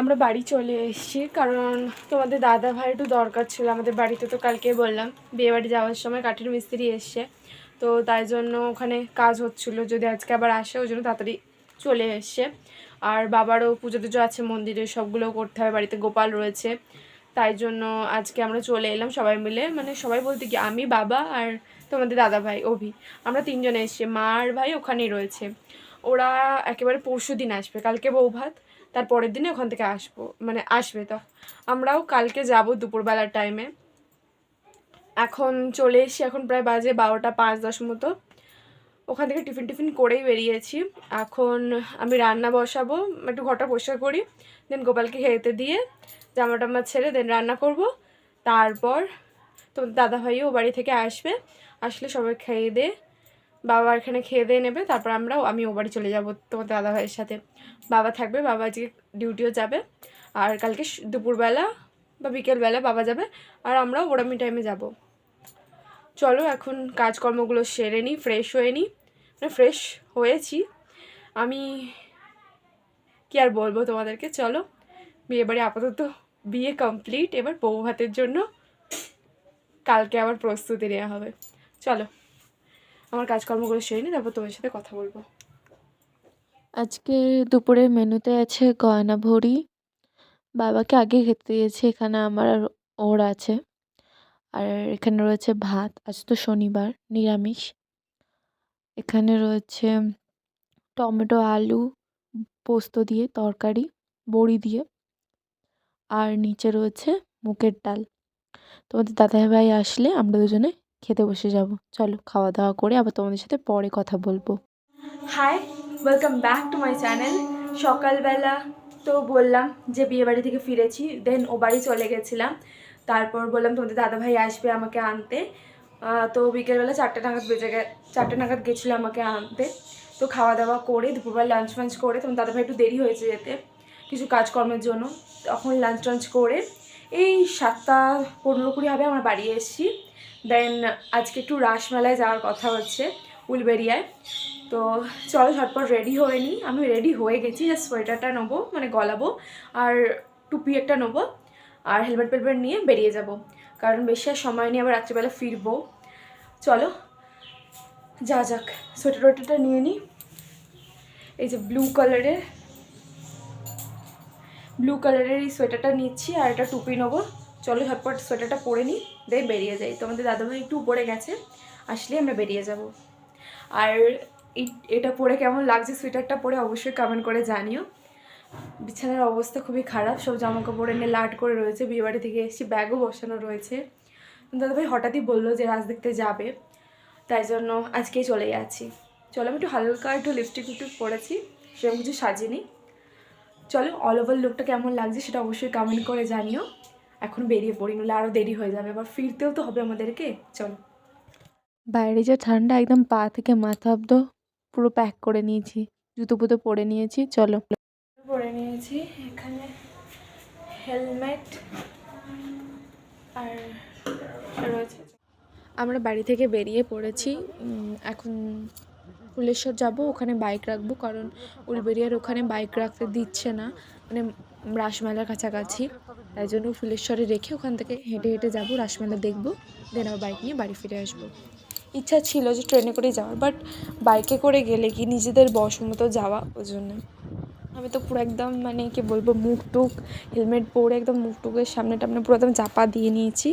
আমরা বাড়ি চলে এসেছি, কারণ তোমাদের দাদা ভাই একটু দরকার ছিল। আমাদের বাড়িতে তো কালকে বললাম বিয়ে বাড়ি যাওয়ার সময় কাঠের মিস্ত্রি এসছে। তো তাই জন্য ওখানে কাজ হচ্ছিল, যদি আজকে আবার আসে, ওই জন্য তাড়াতাড়ি চলে এসছে। আর বাবারও পুজো টুজো আছে, মন্দিরে সবগুলো করতে হবে বাড়িতে গোপাল রয়েছে। তাই জন্য আজকে আমরা চলে এলাম সবাই মিলে। মানে সবাই বলতে কি, আমি, বাবা আর তোমাদের দাদা ভাই অভি। আমরা তিনজনে এসছি, মা আর ভাই ওখানেই রয়েছে। ওরা একেবারে পরশু দিন আসবে, কালকে বউ ভাত তার পরের দিনে ওখান থেকে আসব মানে আসবে তো। আমরাও কালকে যাব দুপুরবেলার টাইমে এখন চলে এসেছি, এখন প্রায় বাজে বারোটা পাঁচ দশ মতো। ওখান থেকে টিফিন টিফিন করেই বেরিয়েছি। এখন আমি রান্না বসাবো, একটু ঘরটা পরিষ্কার করি দেন গোপালকে খেতে দিয়ে জামা টামা ছেড়ে দেন রান্না করব। তারপর তো দাদা ভাইও ও বাড়ি থেকে আসবে, আসলে সবাই খেয়ে দিয়ে বাবা এখানে খেয়ে দিয়ে নেবে, তারপর আমরা আমি ও বাড়ি চলে যাব তোমার দাদা ভাইয়ের সাথে। বাবা থাকবে, বাবা আজকে ডিউটিও যাবে, আর কালকে দুপুরবেলা বা বিকেলবেলা বাবা যাবে, আর আমরাও ওরামি টাইমে যাব। চলো এখন কাজকর্মগুলো সেরে নিই ফ্রেশ হয়ে নিই মানে ফ্রেশ হয়েছি। আমি কি আর বলব তোমাদেরকে, চলো। বিয়ে বাড়ি আপাতত বিয়ে কমপ্লিট এবার বউ ভাতের জন্য কালকে আবার প্রস্তুতি নেওয়া হবে। চলো। আমার কাজকর্মগুলো সেরে নিই তারপর তোমার সাথে কথা বলব। আজকে দুপুরের মেনুতে আছে গয়না ভরি। বাবাকে আগে খেতে দিয়েছি, এখানে আমার আর ওর আছে। আর এখানে রয়েছে ভাত, আজ তো শনিবার, নিরামিষ। এখানে রয়েছে টমেটো, আলু, পোস্ত দিয়ে তরকারি, বড়ি দিয়ে। আর নিচে রয়েছে মুগের ডাল। তোমাদের দাদাভাই আসলে আমরা দুজনে খেতে বসে যাব। চলো খাওয়া দাওয়া করে আবার তোমাদের সাথে পরে কথা বলব। Hi welcome back to my channel সকালবেলা তো বললাম যে বিয়ে বাড়ি থেকে ফিরেছি দেন ও বাড়ি চলে গেছিলাম। তারপর বললাম তোমাদের দাদাভাই আসবে আমাকে আনতে। তো বিকেলবেলা চারটে নাগাদ বেজে গে, চারটে নাগাদ গেছিল আমাকে আনতে। তো খাওয়া দাওয়া করে, দুপুরবেলা লাঞ্চ ফাঞ্চ করে, তোমার দাদাভাই একটু দেরি হয়েছে যেতে, কিছু কাজকর্মের জন্য। তখন লাঞ্চ টাঞ্চ করে এই সাতটা পনেরো কুড়ি হবে আমার বাড়ি এসেছি। দেন আজকে একটু রাসমেলায় যাওয়ার কথা হচ্ছে উলবেরিয়ায়। তো চলো ঝটপট রেডি হয়ে নিই আমি রেডি হয়ে গেছি। জাস্ট সোয়েটারটা নেব মানে গলাবো, আর টুপি একটা নেব, আর হেলমেট ফেলমেট নিয়ে বেরিয়ে যাব। কারণ বেশি আর সময় নিয়ে আবার রাত্রিবেলা ফিরবো। চলো, যা যাক। সোয়েটার ওয়েটারটা নিয়ে নিই এই যে ব্লু কালারের ব্লু কালারের এই সোয়েটারটা নিচ্ছি আর একটা টুপি নেব। চলো ঝটপট সোয়েটারটা পরে নিই দিয়ে বেরিয়ে যাই। তো আমাদের দাদাভাই একটু উপরে গেছে, আসলে আমরা বেরিয়ে যাব। আর এটা পরে কেমন লাগছে সোয়েটারটা পরে অবশ্যই কমেন্ট করে জানিও। বিছানার অবস্থা খুবই খারাপ, সব জামা কাপড় এনে লাট করে রয়েছে, বিয়েবাড়ি থেকে এসেছি ব্যাগও বসানো রয়েছে। দাদাভাই হঠাৎই বলল যে রাজ দেখতে যাবে, তাই জন্য আজকেই চলে যাচ্ছি চলো আমি একটু হালকা একটু লিপস্টিক টিপস্টিক পরেছি, সেরকম কিছু সাজিনি। চলো অল ওভার লুকটা কেমন লাগছে সেটা অবশ্যই কমেন্ট করে জানিও। এখন বেরিয়ে পড়ি নলে আরও দেরি হয়ে যাবে। এবার ফিরতেও তো হবে আমাদেরকে। চলো। বাইরে যে ঠান্ডা একদম পা থেকে মাথা অব্দ পুরো প্যাক করে নিয়েছি। জুতো পুতো পরে নিয়েছি চলো। পরে নিয়েছি। এখানে হেলমেট আর রয়েছে। আমরা বাড়ি থেকে বেরিয়ে পড়েছি। এখন ফুলেশ্বর যাব, ওখানে বাইক রাখব, কারণ উলবেরিয়ার ওখানে বাইক রাখতে দিচ্ছে না। মানে রাসমেলার কাছাকাছি। তাই জন্য ফুলেশ্বরে রেখে ওখান থেকে হেঁটে হেঁটে যাব, রাসমেলা দেখব দেন আবার বাইক নিয়ে বাড়ি ফিরে আসব। ইচ্ছা ছিল যে ট্রেনে করে যাওয়ার বাট বাইকে করে গেলে কি নিজেদের বস মতো যাওয়া ওই জন্য। আমি তো পুরো একদম মানে কি বলব, মুখ টুক, হেলমেট পরে একদম মুখ টুকের সামনে টামনে পুরো একদম চাপা দিয়ে নিয়েছি।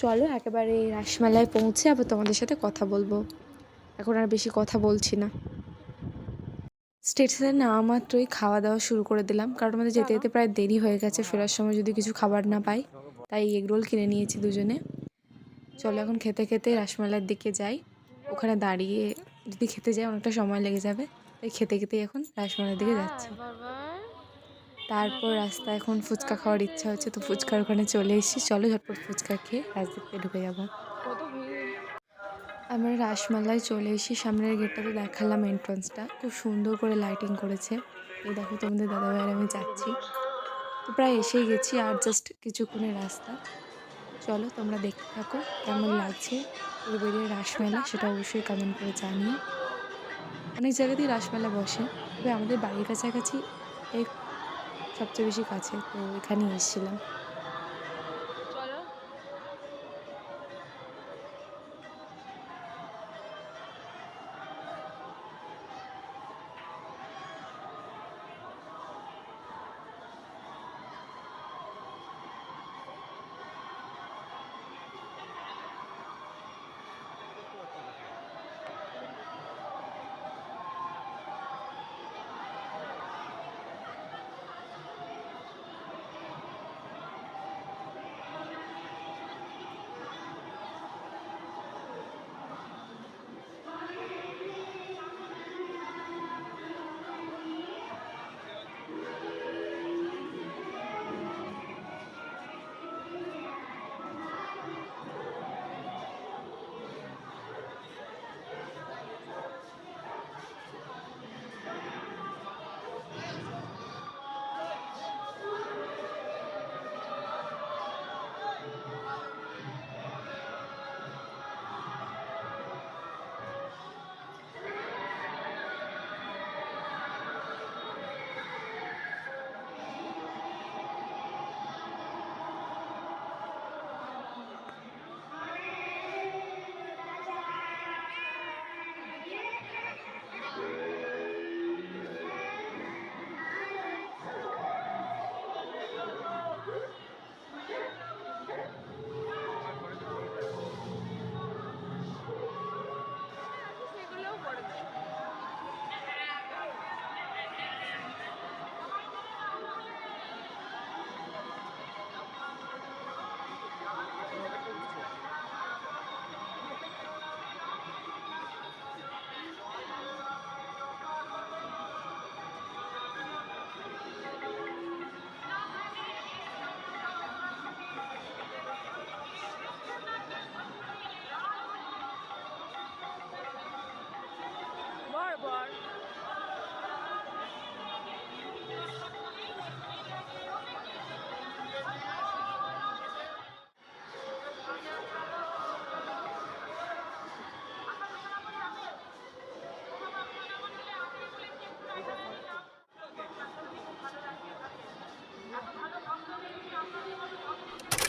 চলো একেবারে রাসমেলায় পৌঁছে আবার তোমাদের সাথে কথা বলব। এখন আর বেশি কথা বলছি না। স্টেশনে নামা মাত্রই খাওয়া দাওয়া শুরু করে দিলাম। কারণ আমাদের যেতে যেতে প্রায় দেরি হয়ে গেছে। ফেরার সময় যদি কিছু খাবার না পাই তাই এগরোল কিনে নিয়েছি দুজনে। চলো এখন খেতে খেতে রাসমেলার দিকে যাই। ওখানে দাঁড়িয়ে যদি খেতে যাই অনেকটা সময় লেগে যাবে। তাই খেতে খেতেই এখন রাসমেলার দিকে যাচ্ছি। তারপর রাস্তা এখন ফুচকা খাওয়ার ইচ্ছা হচ্ছে তো ফুচকার ওখানে চলে এসেছি। চলো ঝটপট ফুচকা খেয়ে রাজদীপকে ঢুকে যাব। আমরা রাসমালায় চলে এসেছি সামনের গেটটাতে দেখালাম এন্ট্রান্সটা খুব সুন্দর করে লাইটিং করেছে। এই দেখো তোমাদের দাদাভাইয়ের আমি যাচ্ছি। তো প্রায় এসেই গেছি আর জাস্ট কিছুক্ষণের রাস্তা। চলো তোমরা দেখতে থাকো কেমন লাগছে উলবেড়িয়ার রাসমেলা, সেটা অবশ্যই কমেন্ট করে জানিও। অনেক জায়গাতেই রাসমেলা বসে, তবে আমাদের বাড়ির কাছাকাছি এই সবচেয়ে বেশি কাছে, তো এখানেই এসেছিলাম।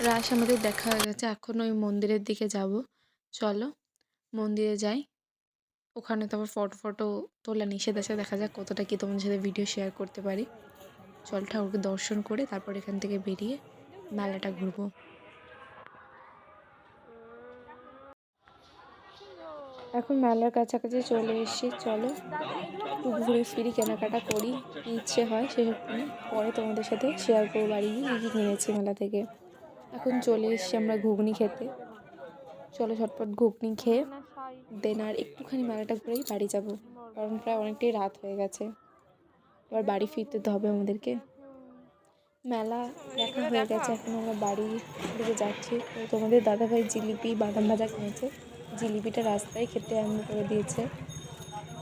রাস আমাদের দেখা হয়ে গেছে। এখন ওই মন্দিরের দিকে যাব। চলো, মন্দিরে যাই। ওখানে তো আবার ফটো ফটো তোলা নিষেধ আছে। দেখা যাক কতটা কি তোমাদের সাথে ভিডিও শেয়ার করতে পারি। চল ঠাকুরকে দর্শন করে তারপর এখান থেকে বেরিয়ে মেলাটা ঘুরবো। এখন মেলার কাছাকাছি চলে এসেছি। চলো ঘুরে ফিরি কেনাকাটা করি। ইচ্ছে হয় সেসব পরে তোমাদের সাথে শেয়ার করব বাড়ি গিয়ে কিনেছি মেলা থেকে। এখন চলে এসেছি আমরা ঘুগনি খেতে। চলো ঝটপট ঘুগনি খেয়ে দেন আর একটুখানি মেলাটা ঘুরেই বাড়ি যাব। কারণ প্রায় অনেকটাই রাত হয়ে গেছে। এবার বাড়ি ফিরতে তো হবে আমাদেরকে। মেলা দেখা হয়ে গেছে, এখন আমরা বাড়ি দিকে যাচ্ছি। তো তোমাদের দাদাভাই জিলিপি, বাদাম ভাজা কিনেছে। জিলিপিটা রাস্তায় খেতে আরম্ভ করে দিয়েছে।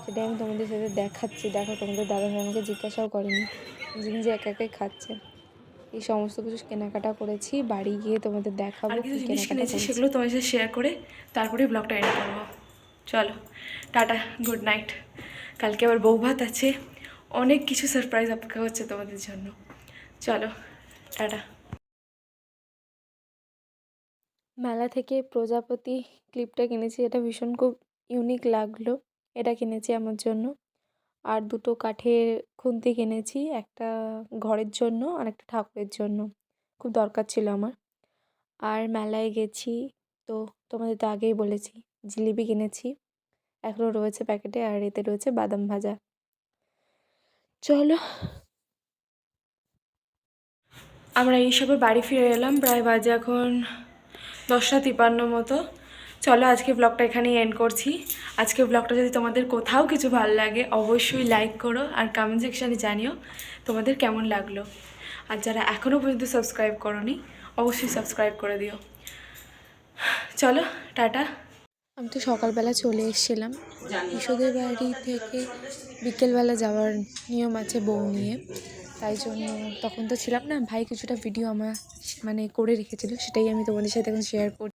সেটাই আমি তোমাদের সাথে দেখাচ্ছি। দেখো তোমাদের দাদাভাই আমাকে জিজ্ঞাসাও করেনি। নিজে নিজে একা একাই খাচ্ছে। এই সমস্ত কিছু কেনাকাটা করেছি বাড়ি গিয়ে তোমাদের দেখাবো কিছু জিনিস কিনেছি সেগুলো তোমার সাথে শেয়ার করে তারপরে ব্লগটা এন্ড করব। চলো টাটা গুড নাইট কালকে আবার বউ ভাত আছে অনেক কিছু সারপ্রাইজ অপেক্ষা হচ্ছে তোমাদের জন্য। চলো টাটা। মেলা থেকে প্রজাপতি ক্লিপটা কিনেছি এটা ভীষণ খুব ইউনিক লাগল। এটা কিনেছি আমার জন্য। আর দুটো কাঠের খুন্তি কিনেছি, একটা ঘরের জন্য আর একটা ঠাকুরের জন্য। খুব দরকার ছিল আমার। আর মেলায় গেছি তো তোমাদের তো আগেই বলেছি, জিলিপি কিনেছি। এখনও রয়েছে প্যাকেটে আর এতে রয়েছে বাদাম ভাজা। চলো। আমরা এইসবে বাড়ি ফিরে এলাম, প্রায় বাজে এখন দশটা তিপান্ন মতো। চলো আজকে ব্লগটা এখানেই এন্ড করছি। আজকে ব্লগটা যদি তোমাদের কোথাও কিছু ভালো লাগে, অবশ্যই লাইক করো আর কমেন্ট সেকশানে জানিও তোমাদের কেমন লাগল। আর যারা এখনও পর্যন্ত সাবস্ক্রাইব করোনি, অবশ্যই সাবস্ক্রাইব করে দিও। চলো, টাটা। আমি তো সকালবেলা চলে এসেছিলাম। ইসোদের বাড়ি থেকে বিকেলবেলা যাওয়ার নিয়ম আছে বউ নিয়ে। তাই জন্য তখন তো ছিলাম না, ভাই কিছুটা ভিডিও আমার মানে করে রেখেছিল, সেটাই আমি তোমাদের সাথে এখন শেয়ার করছি